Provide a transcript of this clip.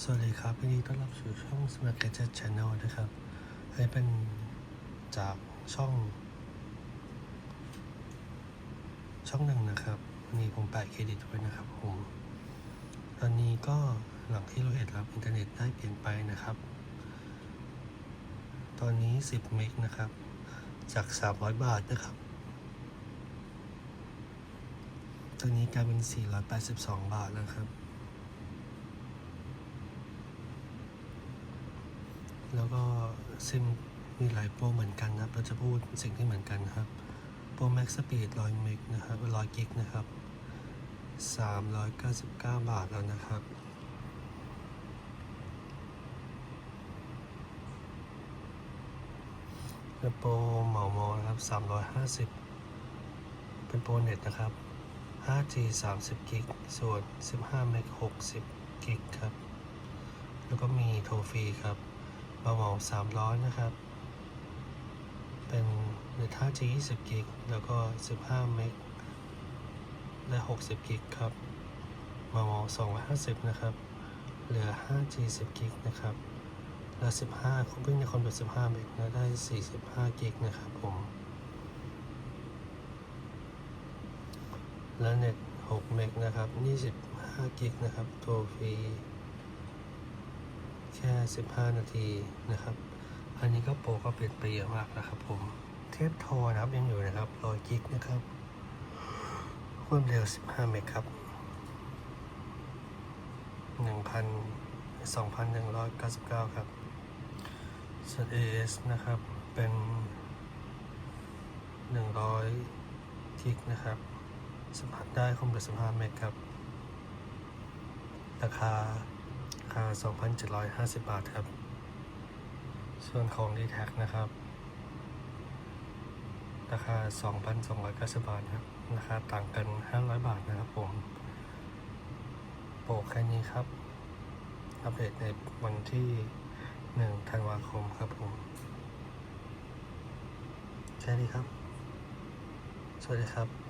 สวัสดีครับยินดีต้อนรับสู่ช่อง Smart Gadget Channel นะครับอันนี้เป็นจากช่อง ช่องหนึ่งนะครับวันนี้ผมแปะเครดิตไว้นะครับผม ตอนนี้ก็หลังที่เราเห็นรับอินเทอร์เน็ตได้เปลี่ยนไปนะครับ ตอนนี้ 10 เมกนะครับ จาก 300 บาทนะครับ ตอนนี้กลายเป็น 482 บาทแล้วครับ แล้วก็ซิมมีหลายโปรเหมือนกันนะครับ เราจะพูดสิ่งที่เหมือนกันครับ โปร Max Speed 100เมกนะครับ100กิกนะครับ399บาทแล้วนะครับโปรเหมามอนะครับ350เป็นโปรเน็ตนะครับ 5G 30 กิก ส่วน 15 เมก 60 กิกครับ แล้วก็มีโทรฟรีครับ บาเหมา300 นะครับ เป็นในท่า G 20กิก แล้วก็ 15 เมก และ 60 กิกครับเบาเหมา250 นะครับ เหลือ 5G 10กิกนะครับ และ 15คุณเพิ่งในคอนเวิร์ต15 เมกแล้วได้ 45 กิกนะครับผม และเน็ต 6 เมกนะครับ 25 กิกนะครับโทรฟรี ค่ 15 นาทีนะครับ อันนี้ก็โปรก็เปลี่ยนไปเยอะมากนะครับผม เทปโทรนะครับยังอยู่นะครับ100กิกนะครับ ความเร็ว 15 เมกครับ 1,000 2,199 ครับส่วน AS นะครับ เป็น 100กิกนะครับ สัมผัสได้ความเร็ว 15 เมกครับ ราคา คา 2,750 บาทครับ ส่วนของ d t แทนะครับ ราคา 2,290 บาทครับ ราคาต่างกัน 500 บาทนะครับผม โปรแค่นี้ครับ อัปเดตในวันที่ 1 ธันวาคมครับผม แค่นี้ครับ สวัสดีครับ